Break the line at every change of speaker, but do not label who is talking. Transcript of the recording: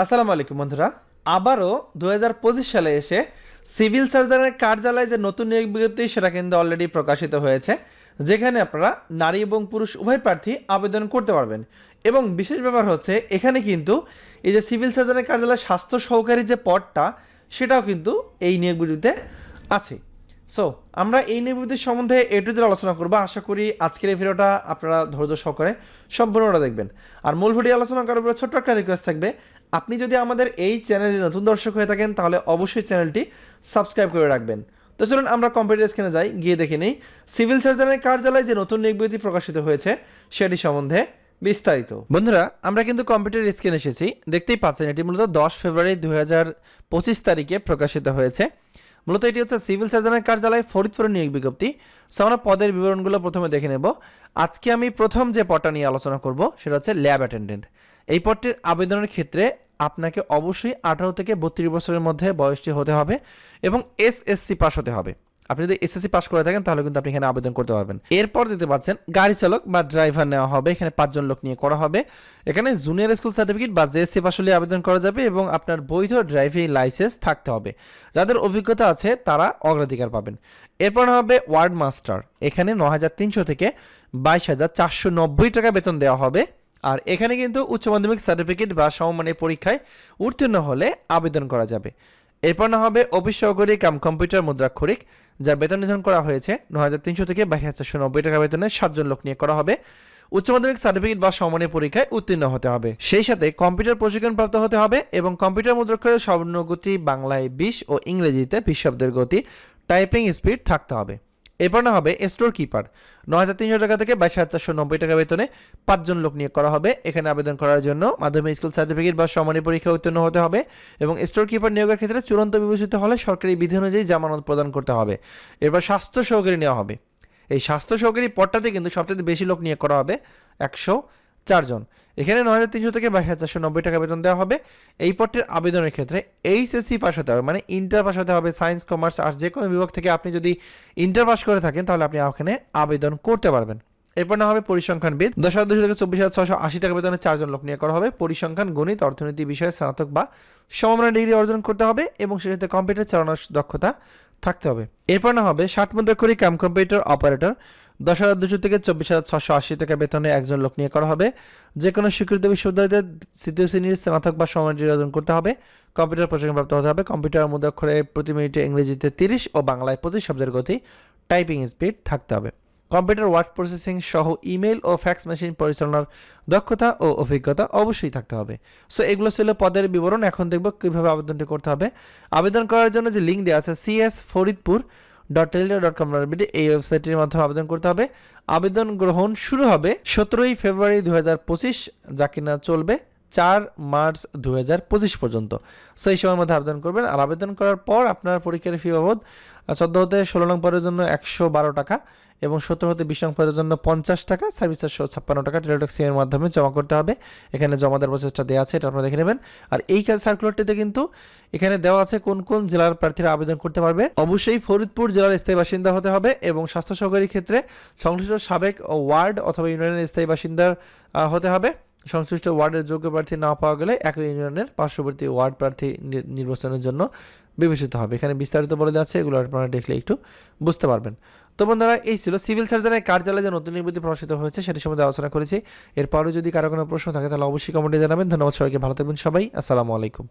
আসসালামু আলাইকুম, বন্ধুরা। আবারও দু হাজার পঁচিশ সালে এসে সিভিল সার্জনের কার্যালয়ে যে নতুন নিয়োগ বিজ্ঞপ্তি, সেটা কিন্তু অলরেডি প্রকাশিত হয়েছে, যেখানে আপনারা নারী এবং পুরুষ উভয় প্রার্থী আবেদন করতে পারবেন। এবং বিশেষ ব্যাপার হচ্ছে, এখানে কিন্তু এই যে সিভিল সার্জনের কার্যালয়ে স্বাস্থ্য সহকারী যে পদটা, সেটাও কিন্তু এই নিয়োগ বিজ্ঞপ্তিতে আছে। সো আমরা এই নির্বৃত্তির সম্বন্ধে এ টু আলোচনা করব। আশা করি আজকের এই ভিডিওটা আপনারা ধৈর্য সহকারে সম্পূর্ণটা দেখবেন। আর মূল ভিডিও আলোচনা করার পরে ছোট্ট একটা রিকোয়েস্ট থাকবে আপনি যদি আমাদের এই চ্যানেলে নতুন দর্শক হয়ে থাকেন, তাহলে অবশ্যই চ্যানেলটি সাবস্ক্রাইব করে রাখবেন। তো চলুন আমরা কম্পিউটার স্ক্রিনে যাই, গিয়ে দেখে নিই। সিভিল সার্জনের কার্যালয়ে যে নতুন নিয়োগ প্রকাশিত হয়েছে, সেটি সম্বন্ধে বিস্তারিত। বন্ধুরা, আমরা কিন্তু কম্পিউটার স্ক্রিনে এসেছি। দেখতেই পাচ্ছেন, এটি মূলত দশ ফেব্রুয়ারি দু তারিখে প্রকাশিত হয়েছে। মূলত এটি হচ্ছে সিভিল সার্জনের কার্যালয় ফরিদপুরে নিয়োগ বিজ্ঞপ্তি। সো আমরা পদের বিবরণগুলো প্রথমে দেখে নেব। আজকে আমি প্রথম যে পদটা নিয়ে আলোচনা করব, সেটা হচ্ছে ল্যাব অ্যাটেন্ডেন্ট। এই পদটির আবেদনের ক্ষেত্রে আপনাকে অবশ্যই আঠারো থেকে বত্রিশ বছরের মধ্যে বয়সটি হতে হবে এবং এসএসসি পাস হতে হবে। আপনি যদি এসএসসি পাস করে থাকেন, তাহলে কিন্তু আপনি এখানে আবেদন করতে পারবেন। এরপর দিতে পাচ্ছেন, গাড়ি চালক বা ড্রাইভার নেওয়া হবে। এখানে পাঁচজন লোক নিয়ে করা হবে। এখানে জুনিয়র স্কুল সার্টিফিকেট বা জেএসসি পাস হলে আবেদন করা যাবে এবং আপনার বৈধ ড্রাইভিং লাইসেন্স থাকতে হবে। যাদের অভিজ্ঞতা আছে, তারা অগ্রাধিকার পাবেন। এরপর হবে ওয়ার্ড মাস্টার এখানে ন হাজার তিনশো থেকে বাইশ হাজার চারশো নব্বই টাকা বেতন দেওয়া হবে। আর এখানে কিন্তু উচ্চ মাধ্যমিক সার্টিফিকেট বা সমমানের পরীক্ষায় উত্তীর্ণ হলে আবেদন করা যাবে। এরপর না হবে অফিস সহকারী কাম কম্পিউটার মুদ্রাক্ষরিক, যা বেতন নির্ধারণ করা হয়েছে ন হাজার তিনশো থেকে বাইশ হাজার চারশো নব্বই টাকা বেতনে সাতজন লোক নিয়ে করা হবে। উচ্চ মাধ্যমিক সার্টিফিকেট বা সমানের পরীক্ষায় উত্তীর্ণ হতে হবে। সেই সাথে কম্পিউটার প্রশিক্ষণ প্রাপ্ত হতে হবে এবং কম্পিউটার মুদ্রাক্ষরের স্বর্ণগতি বাংলায় বিশ ও ইংরেজিতে বিশ শব্দের গতি, টাইপিং স্পিড থাকতে হবে। এরপর না হবে স্টোর কিপার ন হাজার তিনশো টাকা থেকে বাইশ হাজার চারশো নব্বই টাকা বেতনে পাঁচজন লোক নিয়োগ করা হবে। এখানে আবেদন করার জন্য মাধ্যমিক স্কুল সার্টিফিকেট বা সমানী পরীক্ষা উত্তীর্ণ হতে হবে এবং স্টোর কিপার নিয়োগের ক্ষেত্রে চূড়ান্ত বিবেচিত হলে সরকারি বিধি অনুযায়ী জামানত প্রদান করতে হবে। এরপর স্বাস্থ্য সহকারী নেওয়া হবে। এই স্বাস্থ্য সহকারী পদটাতে কিন্তু সবচেয়ে বেশি লোক নিয়োগ করা হবে, একশো। চারজন। এখানে নয় হাজার তিনশো থেকে বাইশ হাজার চারশো নব্বই টাকা বেতন দেওয়া হবে। এই পদটির আবেদনের ক্ষেত্রে এইচএসসি পাস হতে হবে মানে ইন্টার পাস হতে হবে, সায়েন্স, কমার্স আর্টস যে কোনো বিভাগ থেকে আপনি যদি ইন্টার পাস করে থাকেন, তাহলে আপনি ওখানে আবেদন করতে পারবেন। এরপর না হবে পরিসংখ্যানবিদ। দশ হাজার দুশো থেকে চব্বিশ হাজার ছশো আশি টাকা বেতনে চারজন লোক নিয়ে করা হবে। পরিসংখ্যান, গণিত, অর্থনীতি বিষয়ে স্নাতক বা সমমানের ডিগ্রি অর্জন করতে হবে এবং সাথে কম্পিউটার চালানোর দক্ষতা থাকতে হবে। এরপর না হবে ষাট মুদ্রাক্ষরী কাম কম্পিউটার অপারেটর। দশ হাজার দুশো থেকে চব্বিশ হাজার ছশো আশি টাকা বেতনে একজন লোক নিয়ে করা হবে। যে কোনো স্বীকৃত বিশ্ববিদ্যালয়তে তৃতীয় শ্রেণির স্নাতক বা ডিগ্রি অর্জন করতে হবে। কম্পিউটার প্রশিক্ষণপ্রাপ্ত হতে হবে। কম্পিউটার মুদ্রাক্ষরে প্রতি মিনিটে ইংরেজিতে তিরিশ ও বাংলায় পঁচিশ শব্দের গতি, টাইপিং স্পিড থাকতে হবে। কম্পিউটার ওয়ার্ড প্রসেসিং সহ ইমেল ও ফ্যাক্স মেশিন পরিচালনার দক্ষতা ও অভিজ্ঞতা অবশ্যই থাকতে হবে। সো এগুলো ছিল পদের বিবরণ। এখন দেখব কীভাবে আবেদনটি করতে হবে। আবেদন করার জন্য যে লিঙ্ক দেওয়া আছে CS Faridpur dot dot com এই ওয়েবসাইটের মাধ্যমে আবেদন করতে হবে। আবেদন গ্রহণ শুরু হবে সতেরোই ফেব্রুয়ারি দু হাজার পঁচিশ, যা কিনা চলবে চার মার্চ দু হাজার পঁচিশ পর্যন্ত। সো এই সময়ের মধ্যে আবেদন করবেন। আর আবেদন করার পর আপনার পরীক্ষার ফি বাবদ চোদ্দ হতে ষোলো নং পরের জন্য একশো বারো টাকা। এবং সত্তর হতে বিশ নং পদের জন্য পঞ্চাশ টাকা, সার্ভিস চারশো ছাপ্পান্ন টাকা টেলিটক এর মাধ্যমে জমা করতে হবে। এখানে জমা দেওয়ার প্রসেসটা দেওয়া আছে, এটা আপনারা দেখে নেবেন। আর এই কাজ সার্কুলারটিতে কিন্তু এখানে দেওয়া আছে কোন কোন জেলার প্রার্থীরা আবেদন করতে পারবে। অবশ্যই ফরিদপুর জেলার স্থায়ী বাসিন্দা হতে হবে এবং স্বাস্থ্য সহকারী ক্ষেত্রে সংশ্লিষ্ট সাবেক ওয়ার্ড অথবা ইউনিয়নের স্থায়ী বাসিন্দার হতে হবে। সংশ্লিষ্ট ওয়ার্ডের যোগ্য প্রার্থী না পাওয়া গেলে একই ইউনিয়নের পার্শ্ববর্তী ওয়ার্ড প্রার্থী নির্বাচনের জন্য বিবেচিত হবে। এখানে বিস্তারিত বলে দেওয়া আছে, এগুলো আপনারা দেখলে একটু বুঝতে পারবেন। তো বন্ধুরা, এই ছিল সিভিল সার্জনের কার্যালয়ে যে নতুন নিবৃত্তি প্রকাশিত হয়েছে, সেটি সম্বন্ধে আলোচনা করেছি। এরপরও যদি কারও কোনো প্রশ্ন থাকে, তাহলে অবশ্যই কমেন্টে জানাবেন। ধন্যবাদ সবাইকে, ভালো থাকবেন সবাই। আসসালামু আলাইকুম।